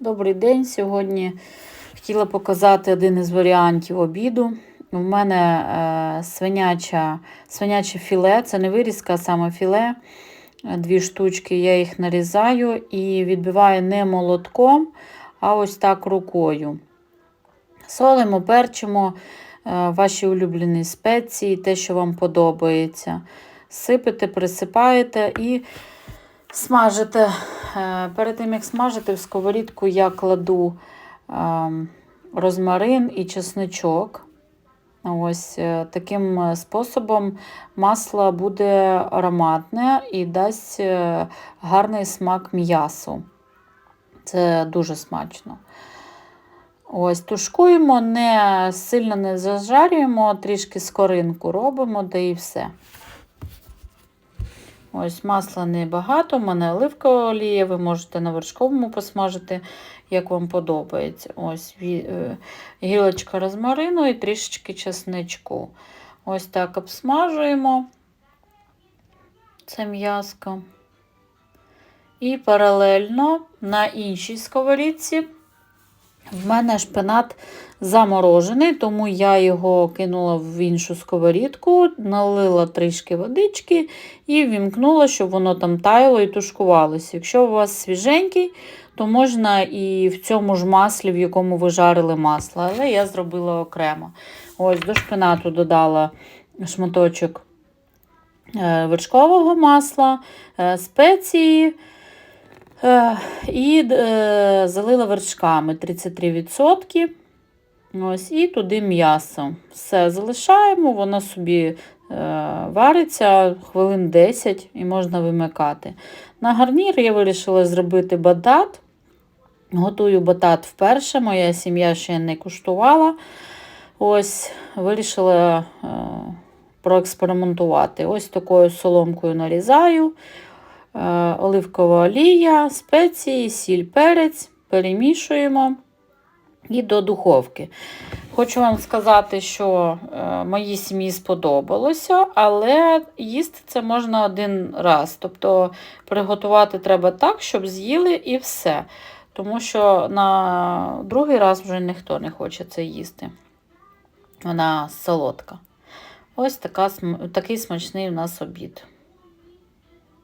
Добрий день. Сьогодні хотіла показати один із варіантів обіду. У мене е, свиняча, свиняче філе, це не вирізка, а саме філе. Дві штучки, я їх нарізаю і відбиваю не молотком, а ось так рукою. Солимо, перчимо е, ваші улюблені спеції, те, що вам подобається. Сипете, присипаєте і смажите. Перед тим, як смажити, в сковорідку я кладу ем, розмарин і чесничок. Ось е, таким е, способом масло буде ароматне і дасть е, гарний смак м'ясу. Це дуже смачно. Ось, тушкуємо, не сильно не зажарюємо, трішки скоринку робимо, да і все. Ось масла небагато, у мене оливкова олія, ви можете на вершковому посмажити, як вам подобається. Ось е, гілочка розмарину і трішечки чесничку. Ось так обсмажуємо це м'яско. І паралельно на іншій сковорідці в мене шпинат заморожений, тому я його кинула в іншу сковорідку, налила трішки водички і вімкнула, щоб воно там таяло і тушкувалося. Якщо у вас свіженький, то можна і в цьому ж маслі, в якому ви жарили масло, але я зробила окремо. Ось до шпинату додала шматочок е, вершкового масла, е, спеції. Е, І е, залила вершками 33%. Ось, і туди м'ясо. Все залишаємо, воно собі е, вариться хвилин 10 і можна вимикати. На гарнір я вирішила зробити батат. Готую батат вперше, моя сім'я ще не куштувала. Ось, вирішила проекспериментувати. Ось такою соломкою нарізаю. Е, оливкова олія, спеції, сіль, перець, перемішуємо і до духовки. Хочу вам сказати, що е, моїй сім'ї сподобалося, але їсти це можна один раз. Тобто приготувати треба так, щоб з'їли і все. Тому що на другий раз вже ніхто не хоче це їсти. Вона солодка. Ось така, такий смачний у нас обід.